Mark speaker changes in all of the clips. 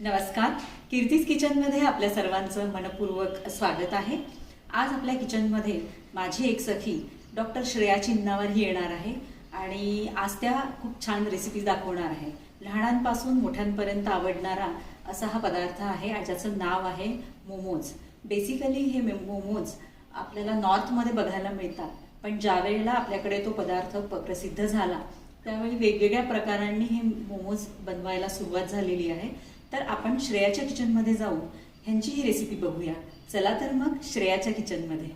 Speaker 1: नमस्कार. कीर्तीस किचनमध्ये आपल्या सर्वांचं मनपूर्वक स्वागत आहे. आज आपल्या किचनमध्ये माझी एक सखी डॉक्टर श्रेया चिन्नावर ही येणार आहे आणि आज त्या खूप छान रेसिपी दाखवणार आहे. लहानांपासून मोठ्यांपर्यंत आवडणारा असा हा पदार्थ आहे ज्याचं नाव आहे मोमोज. बेसिकली हे मोमोज आपल्याला नॉर्थमध्ये बघायला मिळतात पण ज्या वेळेला आपल्याकडे तो पदार्थ प्रसिद्ध झाला त्यावेळी वेगवेगळ्या प्रकारांनी हे मोमोज बनवायला सुरुवात झालेली आहे. तर आपण श्रेयाच्या किचनमध्ये जाऊन ह्यांची ही रेसिपी बघूया. चला तर मग श्रेयाच्या किचनमध्ये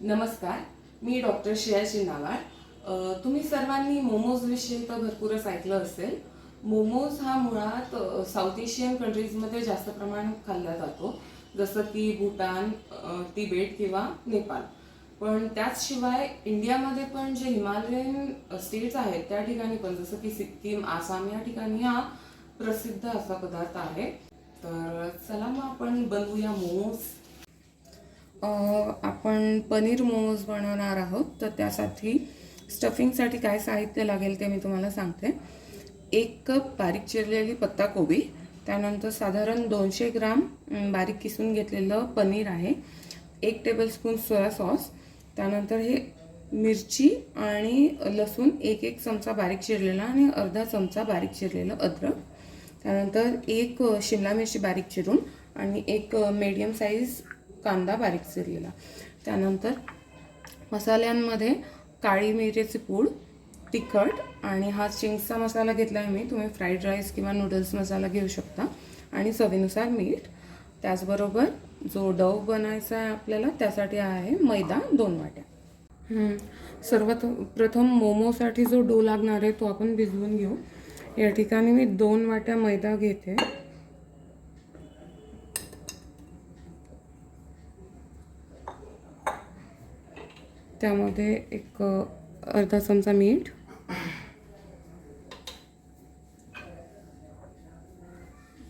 Speaker 2: नमस्कार. मी डॉक्टर श्रेया शिंदावाड तुम्ही सर्वांनी मोमोज विषयी तर भरपूरच ऐकलं असेल. मोमोज हा मुळात साऊथ एशियन कंट्रीजमध्ये जास्त प्रमाणात खाल्ला जातो. जसं की भूटान तिबेट किंवा नेपाळ पण त्याचशिवाय इंडियामध्ये पण जे हिमालयन स्टेट्स आहेत त्या ठिकाणी पण जसं की सिक्कीम आसाम या ठिकाणी हा प्रसिद्ध असा पदार्थ आहे. तर चला मग आपण बनवूया मोमोज. आपण पनीर मोमोज बनवणार आहोत. तर त्यासाठी स्टफिंगसाठी काय साहित्य लागेल ते मी तुम्हाला सांगते. एक कप बारीक चिरलेली पत्ताकोबी त्यानंतर साधारण दोनशे ग्राम बारीक किसून घेतलेलं पनीर आहे. एक टेबलस्पून सोया सॉस त्यानंतर हे मिरची आणि लसूण एक एक चमचा बारीक चिरलेला आणि अर्धा चमचा बारीक चिरलेलं अद्रक. त्यानंतर एक शिमला मिरची बारीक चिरून आणि एक मीडियम साईज कांदा बारीक चिरलेला. त्यानंतर मसाल्यांमध्ये काळी मिरीची पूड तिखट आणि हा चिंग्सचा मसाला घेतला आहे मी. तुम्ही फ्राईड राईस किंवा नूडल्स मसाला घेऊ शकता. आणि चवीनुसार मीठ. त्याचबरोबर जो डव बनायचा आहे आपल्याला त्यासाठी आहे मैदा दोन वाट्या. सर्वात प्रथम मोमोसाठी जो डो लागणार आहे तो आपण भिजवून घेऊ. या ठिकाणी मी दोन वाट्या मैदा घेते. त्यामध्ये एक अर्धा चमचा मीठ.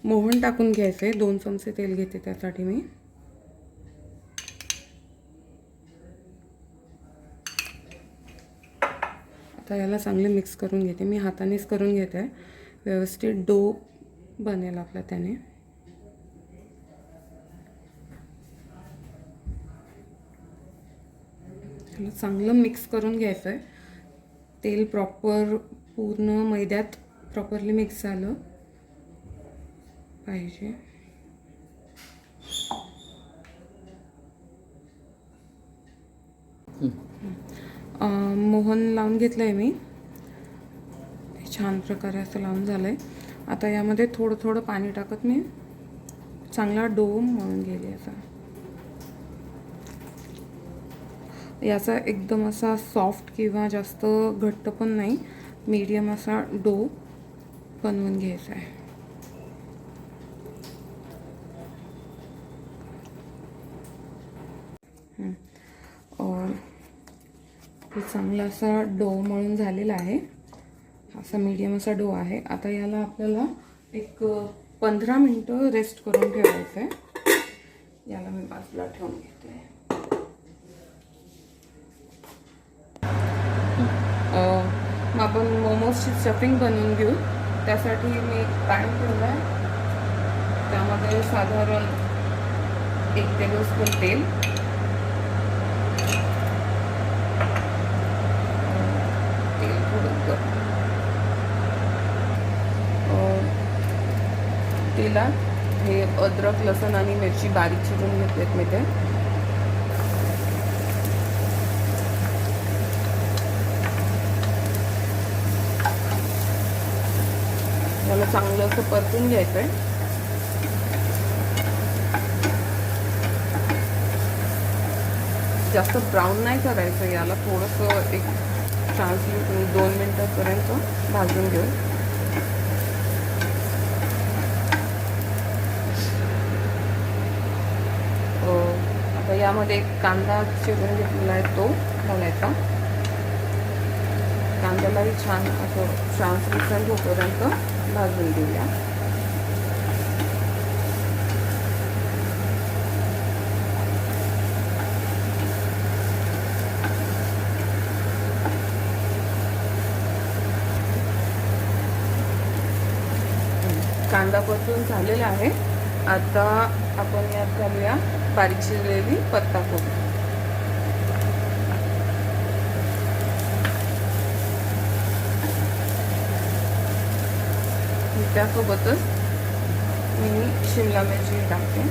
Speaker 2: मोहन टाकून घ्यायचे दोन चमचे तेल घेते त्यासाठी मी. आता याला चांगले मिक्स करून घेते. मी हातानेच करून घेते. व्यवस्थित डो बनेल आपला त्याने. त्याला चांगलं मिक्स करून घ्यायचं आहे तेल प्रॉपर पूर्ण मैद्यात प्रॉपरली मिक्स झालं पाहिजे. Hmm. मोहन लावून घेतलं आहे मी छान प्रकारे असं लावून झालं आहे आता यामध्ये थोडं थोडं पाणी टाकत मी. चांगला डो मळून गेली असा याचा एकदम असा सॉफ्ट किंवा जास्त घट्ट पण नाही. मीडियम असा डो बनवून घ्यायचा आहे हं. और हे चांगला असा डो मळून झालेला आहे. असा मीडियम असा डो आहे. आता याला आपल्याला एक पंधरा मिनटं रेस्ट करून ठेवायचं आहे. याला मी बाजूला ठेवून घेते. मग आपण मोमोजची स्टफिंग बनवून घेऊ. त्यासाठी मी एक पॅन ठेवला आहे. त्यामध्ये साधारण एक टेबल स्पून तेल थोडं गरम. अं, तेलात हे अद्रक लसण आणि मिरची बारीक चिरून घेतलेत मी ते याला चांगलं असं परतून घ्यायचं आहे जास्त ब्राऊन नाही करायचं याला थोडंसं एक ट्रान्सल्यूट दोन मिनटापर्यंत भाजून घेऊ अं, आता यामध्ये एक कांदा चिरून घेतलेला आहे तो घालायचा. कांद्यालाही छान असं ट्रान्सल्युसंट होतोपर्यंत भाजून घेऊया. कांदा परतून झालेला आहे. आता आपण यात घालूया बारीक शिजलेली पत्ताकोबी त्यासोबतच मी शिमला मिरची टाकते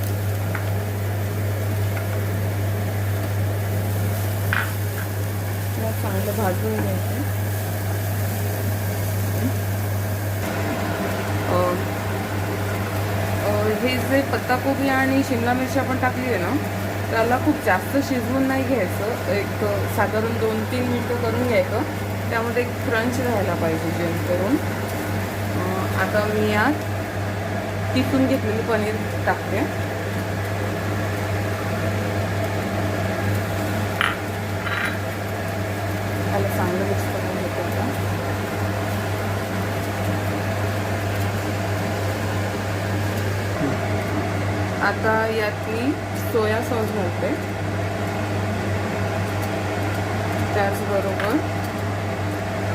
Speaker 2: मग चांगलं भाजून घ्यायचं हे जे पत्ताकोबी आणि शिमला मिरची आपण टाकली आहे ना त्याला खूप जास्त शिजवून नाही घ्यायचं. एक साधारण दोन तीन मिनटं करून घ्यायचं. त्यामध्ये एक क्रंच राहायला पाहिजे जेणेकरून. आता मी यात किसून घेतलेली पनीर टाकते त्याला चांगलं मिक्स करून घेते आता. आता यात मी सोया सॉस घालते. त्याचबरोबर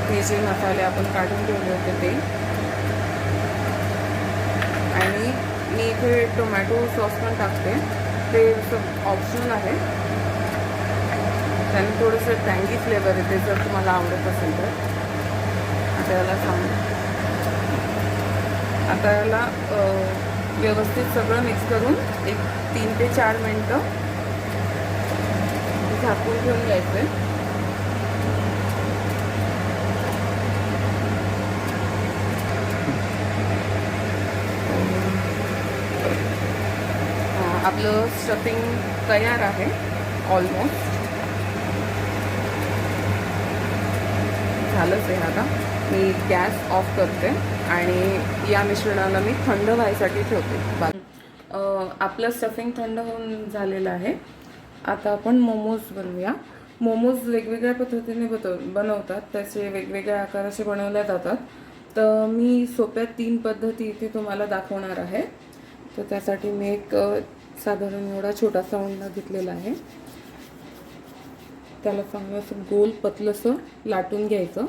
Speaker 2: हे जे मसाले आपण काढून ठेवले होते ते. आणि मी इथे टोमॅटो सॉस पण टाकते. ते ऑप्शनल आहे. त्याने थोडंसं टँगी फ्लेवर येते जर तुम्हाला आवडत असेल तर. आता याला सांग. आता याला व्यवस्थित सगळं मिक्स करून एक तीन ते चार मिनटं झाकून ठेवून घ्यायचं आहे आपलं स्टफिंग तयार आहे ऑलमोस्ट झालंच आहे आता. मी गॅस ऑफ करते आणि या मिश्रणाला मी थंड व्हायसाठी ठेवते. आपलं स्टफिंग थंड होऊन झालेलं आहे. आता आपण मोमोज बनवूया. मोमोज वेगवेगळ्या पद्धतीने बत बनवतात. त्याचे वेगवेगळ्या आकाराचे बनवल्या जातात. तर मी सोप्या तीन पद्धती इथे तुम्हाला दाखवणार आहे. तर त्यासाठी मी एक साधारण एवढा छोटासा उंडा घेतलेला आहे. त्याला चांगलं असं गोल पतलंसं लाटून घ्यायचं.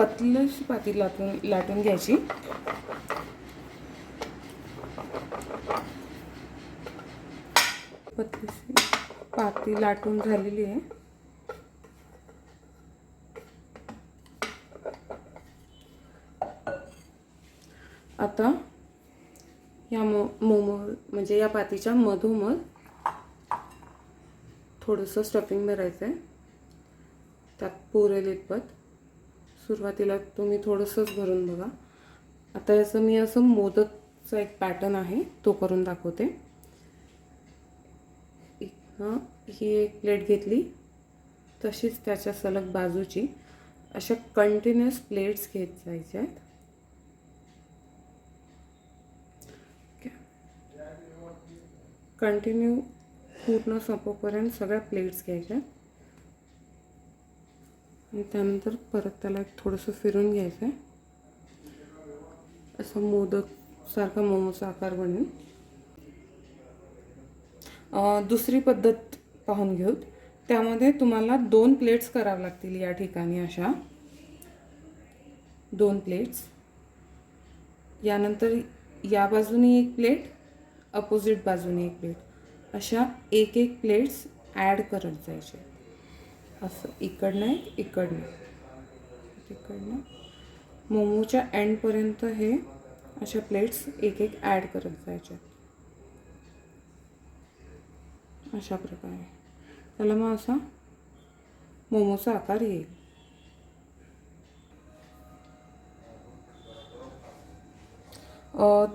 Speaker 2: पतलशी पाती लाटून लाटून घ्यायची. पतलशी पाती लाटून झालेली आहे. आता या मो मोमो म्हणजे या पातीच्या मधोमध थोडंसं स्टफिंग भरायचं आहे त्यात पुरेल इतपत सुरुवातीला तुम्ही थोडंसंच भरून बघा. आता याचं मी असं मोदकचा एक पॅटर्न आहे तो करून दाखवते. हां ही एक प्लेट घेतली. तशीच त्याच्या सलग बाजूची अशा कंटिन्युअस प्लेट्स घेत जायच्या आहेत. कंटिन्यू पूर्ण संपोपर्यंत सगळ्या प्लेट्स घ्यायच्या आणि त्यानंतर परत त्याला एक थोडंसं फिरून घ्यायचं आहे. असं मोदकसारखा मोमोचा आकार बनेल दुसरी पद्धत पाहून घेऊ. त्यामध्ये तुम्हाला दोन प्लेट्स कराव्या लागतील या ठिकाणी अशा. दोन प्लेट्स यानंतर या बाजूने एक प्लेट अपोजिट बाजूने एक प्लेट अशा एक एक प्लेट्स ॲड करत जायचे. असं. इकडनं एक इकडनं. इकडनं मोमोच्या एंडपर्यंत हे अशा प्लेट्स एक एक ॲड करत जायच्या. अशा प्रकारे. त्याला मग असा मोमोचा आकार येईल.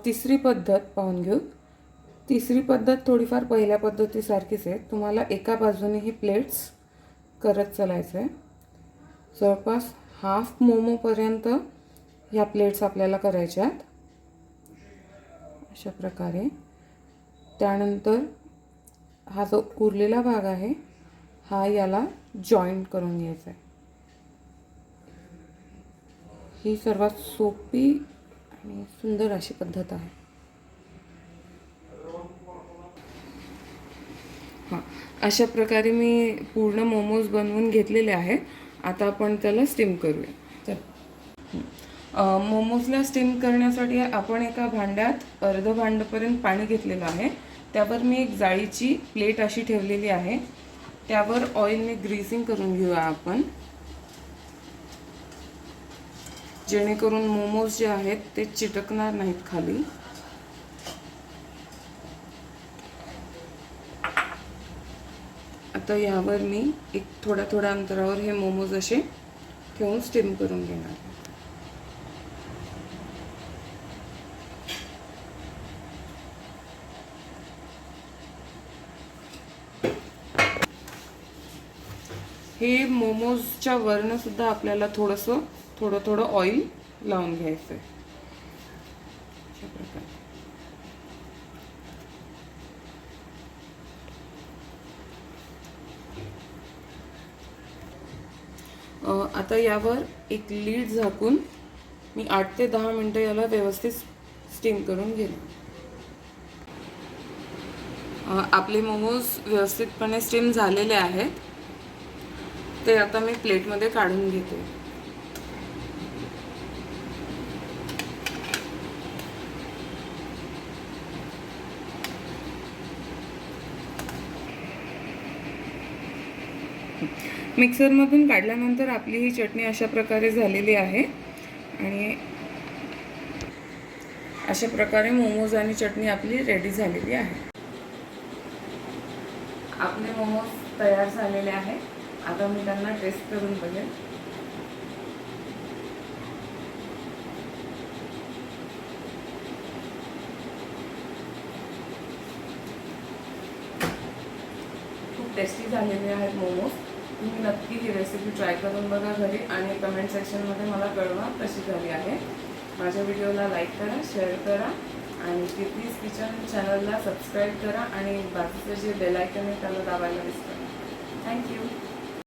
Speaker 2: तिसरी पद्धत पाहून घेऊ. तिसरी पद्धत थोडीफार पहिल्या पद्धतीसारखीच आहे. तुम्हाला एका बाजूने ही प्लेट्स करत चालायचं आहे जवळपास हाफ मोमोपर्यंत ह्या प्लेट्स आपल्याला करायच्या आहेत. अशा प्रकारे. त्यानंतर हा जो उरलेला भाग आहे हा याला जॉईंट करून घ्यायचा आहे ही सर्वात सोपी आणि सुंदर अशी पद्धत आहे. हां. अशा प्रकारे मी पूर्ण मोमोज बनवून घेतलेले आहे आता आपण त्याला स्टीम करूया. मोमोजला स्टीम करण्यासाठी आपण एका भांड्यात अर्ध भांडपर्यंत पाणी घेतलेलं आहे. त्यावर मी एक जाळीची प्लेट अशी ठेवलेली आहे. त्यावर ऑइलने ग्रीसिंग करून घेऊया आपण. जेणेकरून मोमोज जे आहेत ते चिटकणार नाहीत खाली. आता यावर मी एक थोड्या थोड्या अंतरावर हे मोमोज असे ठेवून स्टीम करून घेणार हे मोमोजच्या वरनं सुद्धा आपल्याला थोडंसं थोडं थोडं ऑइल लावून घ्यायचं आहे अशा प्रकारे अ, आता यावर एक लीड झाकून मी आठ ते दहा मिनटं याला व्यवस्थित स्टीम करून घेईन आपले मोमोज व्यवस्थितपणे स्टीम झालेले आहेत. ते आता मी प्लेटमध्ये काढून घेते. मिक्सरमधून काढल्यानंतर आपली ही चटणी अशा प्रकारे झालेली आहे. आणि अशा प्रकारे मोमोज आणि चटणी आपली रेडी झालेली आहे. आपले मोमोज तयार झालेले आहे आता मी त्यांना टेस्ट करून बघेन. खूप टेस्टी झालेले आहेत मोमोज. तुम्ही नक्की ही रेसिपी ट्राय करून बघा घरी आणि कमेंट सेक्शनमध्ये मला कळवा कशी झाली आहे. माझ्या व्हिडिओला लाईक करा शेअर करा आणि कीर्तीज किचन चॅनलला सबस्क्राईब करा आणि बाकीचं जे बेलायकन आहे त्याला दाबायला विसरा थँक्यू